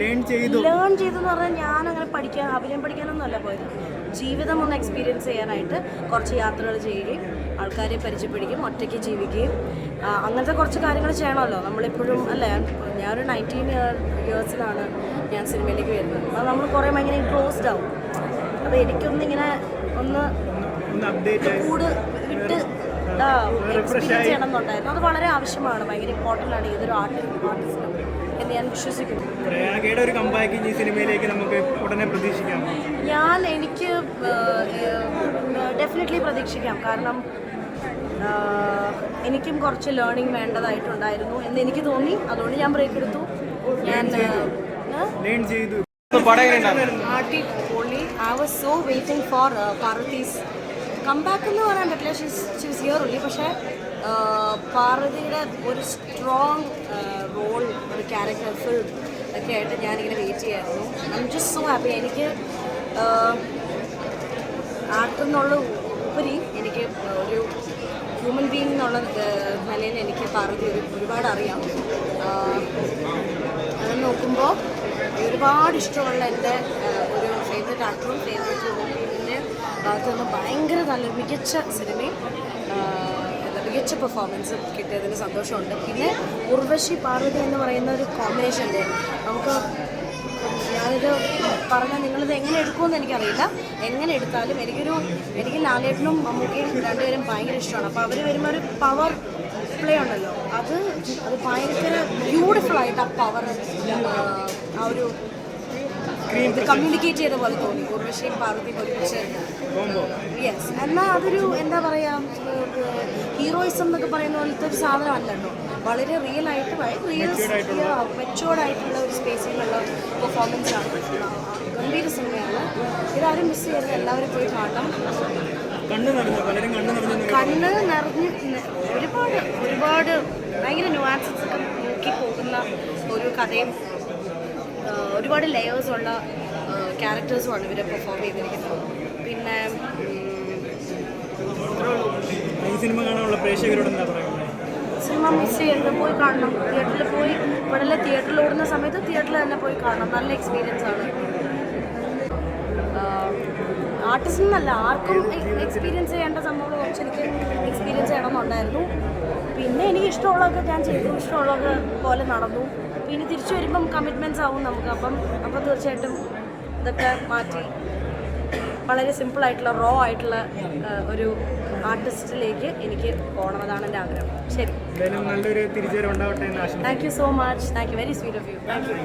Learn ചെയ്തു. Learn ചെയ്തെന്ന് പറഞ്ഞാൽ ഞാൻ അങ്ങനെ പഠിക്കാൻ അഭിനയം പഠിക്കാനൊന്നും അല്ല പോയത്. ജീവിതം ഒന്ന് എക്സ്പീരിയൻസ് ചെയ്യാനായിട്ട് കുറച്ച് യാത്രകൾ ചെയ്യുകയും ആൾക്കാരെ പരിചയപ്പെടുകയും ഒറ്റയ്ക്ക് ജീവിക്കുകയും അങ്ങനത്തെ കുറച്ച് കാര്യങ്ങൾ ചെയ്യണമല്ലോ. നമ്മളിപ്പോഴും അല്ലേ ഞാനൊരു നയന്റീൻ ഇയർ ഇയേഴ്സിലാണ് ഞാൻ സിനിമയിലേക്ക് വരുന്നത്. അപ്പോൾ നമ്മൾ കുറേ ഭയങ്കര ക്ലോസ്ഡ് ആവും. അപ്പോൾ എനിക്കൊന്നിങ്ങനെ ഒന്ന് കൂട് വിട്ട് എക്സ്പീരിയൻസ് ചെയ്യണം എന്നുണ്ടായിരുന്നു അത് വളരെ ആവശ്യമാണ്. ഭയങ്കര ഇമ്പോർട്ടന്റ് ആണ്. ഏതൊരു ആർട്ട് ആർട്ടിസ്റ്റിനും എന്ന് ഞാൻ വിശ്വസിക്കുന്നു. ഒരു കമ്പാക്ക് ഈ സിനിമയിലേക്ക് നമുക്ക് ഉടനെ പ്രതീക്ഷിക്കാം ഞാൻ എനിക്ക് ഡെഫിനറ്റ്ലി പ്രതീക്ഷിക്കാം. കാരണം എനിക്കും കുറച്ച് ലേണിംഗ് വേണ്ടതായിട്ടുണ്ടായിരുന്നു എന്ന് എനിക്ക് തോന്നി. അതുകൊണ്ട് ഞാൻ ബ്രേക്ക് എടുത്തു. ഞാൻ I was so waiting for Parvathy's comeback എന്ന് പറയാൻ പറ്റില്ല. ഷീസ് ഹിയർ ഉള്ളി പക്ഷേ പാർവതിയുടെ ഒരു സ്ട്രോങ് റോൾ ഒരു ക്യാരക്ടർ ഫിൽ ഒക്കെ ആയിട്ട് ഞാനിങ്ങനെ വെയിറ്റ് ചെയ്യായിരുന്നു. I'm just so happy എനിക്ക് ആർട്ട് എന്നുള്ള ഉപരി എനിക്ക് ഒരു ഹ്യൂമൻ ബീങ് എന്നുള്ള നിലയിൽ എനിക്ക് പാർവതി ഒരു ഒരുപാട് അറിയാം. അത് നോക്കുമ്പോൾ ഒരുപാട് ഇഷ്ടമുള്ള എന്റെ ഒരു ഫേവറേറ്റ് ആക്ടറും ഫേവറേറ്റ് ഭാഗത്ത് ഭയങ്കര നല്ല മികച്ച സിനിമയും മികച്ച പെർഫോമൻസും കിട്ടിയതിന് സന്തോഷമുണ്ട്. പിന്നെ ഉർവശി പാർവതി എന്ന് പറയുന്ന ഒരു കോമ്പിനേഷന്റെ നമുക്ക് ഞാനിത് പറഞ്ഞാൽ നിങ്ങളിത് എങ്ങനെ എടുക്കുമെന്ന് എനിക്കറിയില്ല. എങ്ങനെ എടുത്താലും എനിക്കൊരു എനിക്ക് ലാലേട്ടനും മമ്മൂക്കയും രണ്ടുപേരും ഭയങ്കര ഇഷ്ടമാണ്. അപ്പോൾ അവർ വരുമ്പോൾ ഒരു പവർ പ്ലേ ഉണ്ടല്ലോ. അത് അത് ഭയങ്കര ബ്യൂട്ടിഫുൾ ആയിട്ട് ആ പവർ ആ ഒരു കമ്മ്യൂണിക്കേറ്റ് ചെയ്ത പോലെ തോന്നി. ഉർവശിയും പാർവതി ഒരുമിച്ച് യെസ് എന്നാൽ അതൊരു എന്താ പറയുക ഹീറോയിസം എന്നൊക്കെ പറയുന്ന പോലത്തെ ഒരു സാധനമല്ലല്ലോ വളരെ റിയൽ ആയിട്ട് റിയൽ മെച്ചോർഡ് ആയിട്ടുള്ള ഒരു സ്പേസിലുള്ള പെർഫോമൻസ് ആണ്. ഗംഭീര സിനിമയാണ്. ഇതാരും മിസ് ചെയ്യരുത്. എല്ലാവരും പോയി കാണണം. കണ്ണു നിറഞ്ഞു ഒരുപാട് ഒരുപാട് ഭയങ്കര ന്യൂആൻസസ് ഒക്കെ നോക്കി പോകുന്ന ഒരു കഥയും ഒരുപാട് ലെയേഴ്സ് ഉള്ള ക്യാരക്ടേഴ്സുമാണ് ഇവരെ പെർഫോം ചെയ്തിരിക്കുന്നത്. പിന്നെ ഈ സിനിമ കാണാനുള്ള പ്രേക്ഷകരോട് എന്താ പറയുന്നത്? സിനിമ മിസ് ചെയ്യരുത്. പോയി കാണണം. തിയേറ്ററിൽ പോയി ഇവിടെ തിയേറ്ററിൽ ഓടുന്ന സമയത്ത് തിയേറ്ററിൽ തന്നെ പോയി കാണണം. നല്ല എക്സ്പീരിയൻസ് ആണ്. ആർട്ടിസ്റ്റ് എന്നല്ല ആർക്കും എക്സ്പീരിയൻസ് ചെയ്യേണ്ട സംഭവം കുറച്ച് എനിക്ക് എക്സ്പീരിയൻസ് ചെയ്യണമെന്നുണ്ടായിരുന്നു. പിന്നെ എനിക്ക് ഇഷ്ടമുള്ളതൊക്കെ ഞാൻ ചെയ്തു. ഇഷ്ടമുള്ളത് പോലെ നടന്നു. പിന്നെ തിരിച്ചു വരുമ്പം കമ്മിറ്റ്മെന്റ്സ് ആവും നമുക്ക്. അപ്പം അപ്പം തീർച്ചയായിട്ടും ഇതൊക്കെ മാറ്റി വളരെ സിമ്പിൾ ആയിട്ടുള്ള റോ ആയിട്ടുള്ള ഒരു ആർട്ടിസ്റ്റിലേക്ക് എനിക്ക് പോകണം അതാണ് എന്റെ ആഗ്രഹം. ശരി. നല്ലൊരു തിരിച്ചുവരവ് ഉണ്ടാവട്ടെ thank you so much thank you very sweet of you thank you